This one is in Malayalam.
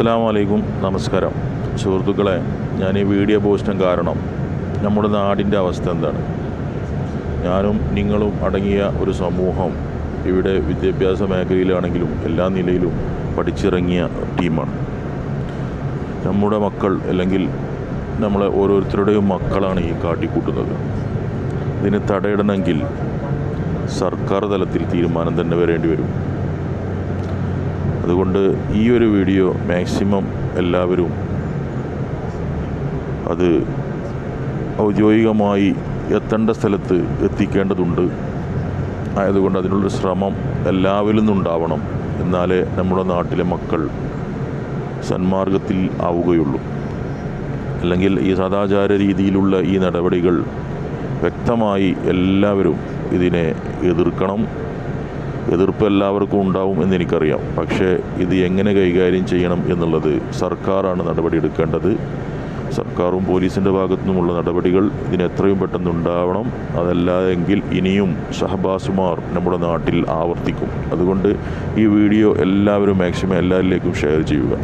അസ്സാം വലൈക്കും നമസ്കാരം. സുഹൃത്തുക്കളെ ഞാൻ ഈ വീഡിയോ പോസ്റ്റും കാരണം നമ്മുടെ നാടിന്റെ അവസ്ഥ എന്താണ്? ഞാനും നിങ്ങളും അടങ്ങിയ ഒരു സമൂഹം ഇവിടെ വിദ്യാഭ്യാസ മേഖലയിലാണെങ്കിലും എല്ലാ നിലയിലും പഠിച്ചിറങ്ങിയ ടീമാണ്. നമ്മുടെ മക്കൾ അല്ലെങ്കിൽ നമ്മളെ ഓരോരുത്തരുടെയും മക്കളാണ് ഈ കാട്ടിക്കൂട്ടുന്നത്. ഇതിന് തടയിടണമെങ്കിൽ സർക്കാർ തലത്തിൽ തീരുമാനം തന്നെ വരേണ്ടി വരും. അതുകൊണ്ട് ഈ ഒരു വീഡിയോ മാക്സിമം എല്ലാവരും അത് ഔദ്യോഗികമായി എത്തേണ്ട സ്ഥലത്ത് എത്തിക്കേണ്ടതുണ്ട്. ആയതുകൊണ്ട് അതിനുള്ളൊരു ശ്രമം എല്ലാവരിൽ നിന്നുണ്ടാവണം എന്നാലേ നമ്മുടെ നാട്ടിലെ മക്കൾ സന്മാർഗത്തിൽ ആവുകയുള്ളൂ. അല്ലെങ്കിൽ ഈ സദാചാര രീതിയിലുള്ള ഈ നടപടികൾ വ്യക്തമായി എല്ലാവരും ഇതിനെ എതിർക്കണം. എതിർപ്പ് എല്ലാവർക്കും ഉണ്ടാവും എന്ന് എനിക്കറിയാം പക്ഷേ ഇത് എങ്ങനെ കൈകാര്യം ചെയ്യണം എന്നുള്ളത് സർക്കാരാണ് നടപടി എടുക്കേണ്ടത് സർക്കാരും പോലീസിന്റെ ഭാഗത്തു നിന്നുമുള്ള നടപടികൾ ഇതിന് എത്രയും പെട്ടെന്ന് ഉണ്ടാവണം. അതല്ലാതെങ്കിൽ ഇനിയും ഷഹബാസുമാർ നമ്മുടെ നാട്ടിൽ ആവർത്തിക്കും. അതുകൊണ്ട് ഈ വീഡിയോ എല്ലാവരും മാക്സിമം എല്ലാവരിലേക്കും ഷെയർ ചെയ്യുക.